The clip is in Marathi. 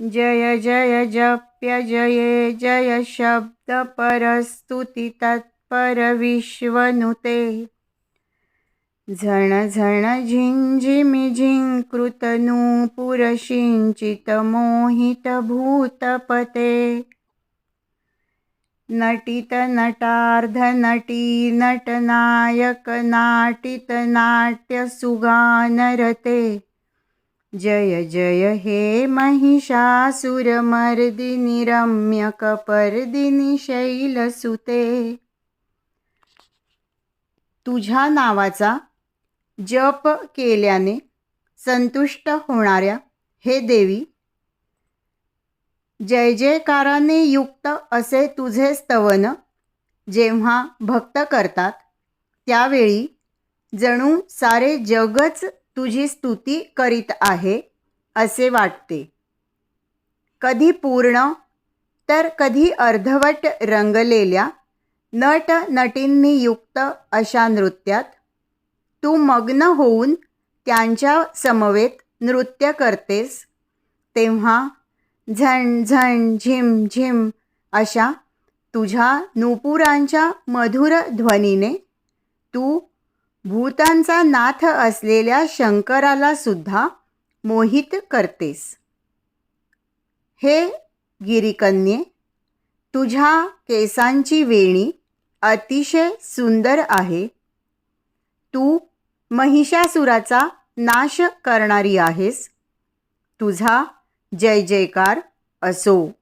जय जय जप्य जये जय शब्द शब्दपरस्तुति तत्परविश्वनुते झण झण झिञ्झिमिझिं कृतनूपुरसिञ्चितमोहितभूतपते नटितनटार्धनटीनटनायकनाटितनाट्यसुगानरते जय जय हे महिषासुरमर्दिनि रम्यकपर्दिनि शैलसुते. तुझ्या नावाचा जप केल्याने संतुष्ट होणाऱ्या हे देवी जय जयकाराने युक्त असे तुझे स्तवन जेव्हा भक्त करतात त्यावेळी जणू सारे जगच तुझी स्तुती करीत आहे असे वाटते. कधी पूर्ण तर कधी अर्धवट रंगलेल्या नट नटींनी युक्त अशा नृत्यात तू मग्न होऊन त्यांच्या समवेत नृत्य करतेस तेव्हा झण झण झिम झिम अशा तुझ्या नुपुरांच्या मधुर ध्वनीने तू भूतांचा नाथ असलेल्या शंकराला सुद्धा मोहित करतेस. हे गिरिकन्ये तुझ्या केसांची वेणी अतिशय सुंदर आहे. तू महिषासुराचा नाश करणारी आहेस. तुझा जय जयकार असो.